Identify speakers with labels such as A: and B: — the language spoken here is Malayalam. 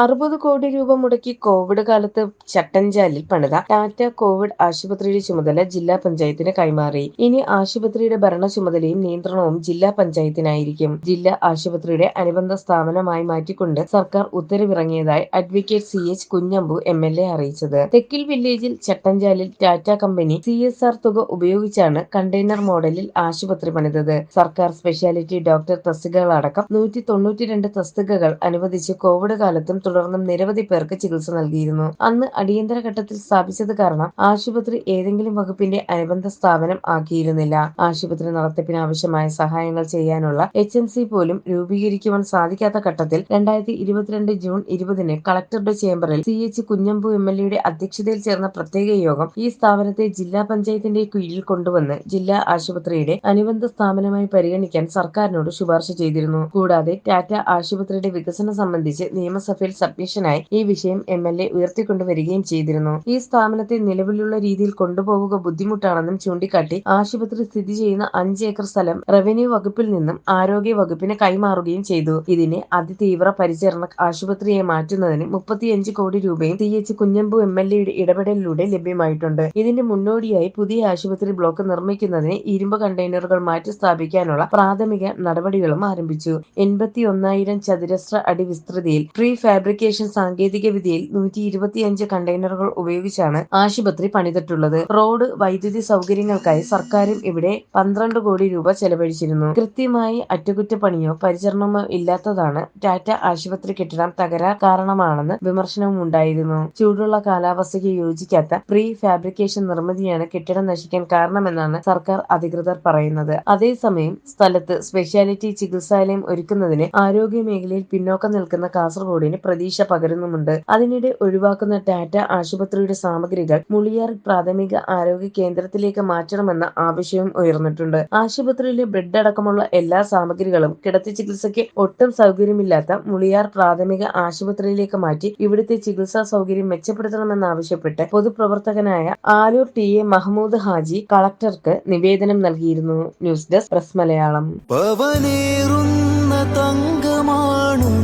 A: അറുപത് കോടി രൂപ മുടക്കി കോവിഡ് കാലത്ത് ചട്ടഞ്ചാലിൽ പണിത ടാറ്റ കോവിഡ് ആശുപത്രിയുടെ ചുമതല ജില്ലാ പഞ്ചായത്തിന് കൈമാറി. ഇനി ആശുപത്രിയുടെ ഭരണ ചുമതലയും നിയന്ത്രണവും ജില്ലാ പഞ്ചായത്തിനായിരിക്കും. ജില്ലാ ആശുപത്രിയുടെ അനുബന്ധ സ്ഥാപനമായി മാറ്റിക്കൊണ്ട് സർക്കാർ ഉത്തരവിറങ്ങിയതായി advocate C H Kunhambu M L A അറിയിച്ചത്. തെക്കിൽ വില്ലേജിൽ ചട്ടഞ്ചാലിൽ Tata company C S R തുക ഉപയോഗിച്ചാണ് കണ്ടെയ്നർ മോഡലിൽ ആശുപത്രി പണിതത്. സർക്കാർ സ്പെഷ്യാലിറ്റി ഡോക്ടർ തസ്തികകളടക്കം നൂറ്റി തൊണ്ണൂറ്റിരണ്ട് തസ്തികകൾ അനുവദിച്ച് കോവിഡ് കാലത്തും തുടർന്നും നിരവധി പേർക്ക് ചികിത്സ നൽകിയിരുന്നു. അന്ന് അടിയന്തര ഘട്ടത്തിൽ സ്ഥാപിച്ചത് കാരണം ആശുപത്രി ഏതെങ്കിലും വകുപ്പിന്റെ അനുബന്ധ സ്ഥാപനം ആക്കിയിരുന്നില്ല. ആശുപത്രി നടത്തിപ്പിന് ആവശ്യമായ സഹായങ്ങൾ ചെയ്യാനുള്ള എച്ച് എം സി പോലും രൂപീകരിക്കുവാൻ സാധിക്കാത്ത ഘട്ടത്തിൽ രണ്ടായിരത്തി ഇരുപത്തിരണ്ട് ജൂൺ ഇരുപതിന് കളക്ടറുടെ ചേംബറിൽ C H Kunhambu M L എയുടെ അധ്യക്ഷതയിൽ ചേർന്ന പ്രത്യേക യോഗം ഈ സ്ഥാപനത്തെ ജില്ലാ പഞ്ചായത്തിന്റെ കീഴിൽ കൊണ്ടുവന്ന് ജില്ലാ ആശുപത്രിയുടെ അനുബന്ധ സ്ഥാപനമായി പരിഗണിക്കാൻ സർക്കാരിനോട് ശുപാർശ ചെയ്തിരുന്നു. കൂടാതെ ടാറ്റ ആശുപത്രിയുടെ വികസനം സംബന്ധിച്ച് നിയമസഭയിൽ സബ്മിഷനായി ഈ വിഷയം എം എൽ എ ഉയർത്തിക്കൊണ്ടുവരികയും ചെയ്തിരുന്നു. ഈ സ്ഥാപനത്തെ നിലവിലുള്ള രീതിയിൽ കൊണ്ടുപോവുക ബുദ്ധിമുട്ടാണെന്നും ചൂണ്ടിക്കാട്ടി ആശുപത്രി സ്ഥിതി ചെയ്യുന്ന അഞ്ച് ഏക്കർ സ്ഥലം റവന്യൂ വകുപ്പിൽ നിന്നും ആരോഗ്യ വകുപ്പിന് കൈമാറുകയും ചെയ്തു. ഇതിനെ അതിതീവ്ര പരിചരണ ആശുപത്രിയെ മാറ്റുന്നതിന് മുപ്പത്തിയഞ്ച് കോടി രൂപയും C H Kunhambu M L എയുടെ ഇടപെടലിലൂടെ ലഭ്യമായിട്ടുണ്ട്. ഇതിന്റെ മുന്നോടിയായി പുതിയ ആശുപത്രി ബ്ലോക്ക് നിർമ്മിക്കുന്നതിന് ഇരുമ്പ് കണ്ടെയ്നറുകൾ മാറ്റി സ്ഥാപിക്കാനുള്ള പ്രാഥമിക നടപടികളും ആരംഭിച്ചു. എൺപത്തി ഒന്നായിരം ചതുരശ്ര അടി വിസ്തൃതിയിൽ പ്രീ ഫാബ്രിക്കേഷൻ സാങ്കേതിക വിദ്യയിൽ നൂറ്റി ഇരുപത്തിയഞ്ച് കണ്ടെയ്നറുകൾ ഉപയോഗിച്ചാണ് ആശുപത്രി പണിതിട്ടുള്ളത്. റോഡ് വൈദ്യുതി സൗകര്യങ്ങൾക്കായി സർക്കാരും ഇവിടെ പന്ത്രണ്ട് കോടി രൂപ ചെലവഴിച്ചിരുന്നു. കൃത്യമായി അറ്റകുറ്റപ്പണിയോ പരിചരണമോ ഇല്ലാത്തതാണ് ടാറ്റ ആശുപത്രി കെട്ടിടം തകരാർ കാരണമാണെന്ന് വിമർശനവും ഉണ്ടായിരുന്നു. ചൂടുള്ള കാലാവസ്ഥയ്ക്ക് യോജിക്കാത്ത പ്രീ ഫാബ്രിക്കേഷൻ നിർമ്മിതിയാണ് കെട്ടിടം നശിക്കാൻ കാരണമെന്നാണ് സർക്കാർ അധികൃതർ പറയുന്നത്. അതേസമയം സ്ഥലത്ത് സ്പെഷ്യാലിറ്റി ചികിത്സാലയം ഒരുക്കുന്നതിന് ആരോഗ്യ മേഖലയിൽ പിന്നോക്കം നിൽക്കുന്ന കാസർഗോഡിന് പ്രതീക്ഷ പകരുന്നുമുണ്ട്. അതിനിടെ ഒഴിവാക്കുന്ന ടാറ്റ ആശുപത്രിയുടെ സാമഗ്രികൾ മുളിയാർ പ്രാഥമിക ആരോഗ്യ കേന്ദ്രത്തിലേക്ക് മാറ്റണമെന്ന ആവശ്യവും ഉയർന്നിട്ടുണ്ട്. ആശുപത്രിയിലെ ബെഡ് അടക്കമുള്ള എല്ലാ സാമഗ്രികളും കിടത്തി ചികിത്സയ്ക്ക് ഒട്ടും സൗകര്യമില്ലാത്ത മുളിയാർ പ്രാഥമിക ആശുപത്രിയിലേക്ക് മാറ്റി ഇവിടുത്തെ ചികിത്സാ സൗകര്യം മെച്ചപ്പെടുത്തണമെന്നാവശ്യപ്പെട്ട് പൊതുപ്രവർത്തകനായ ആലൂർ ടി എ മഹമ്മൂദ് ഹാജി കളക്ടർക്ക് നിവേദനം നൽകിയിരുന്നു. News desk press
B: Malayalam. തങ്കമാണു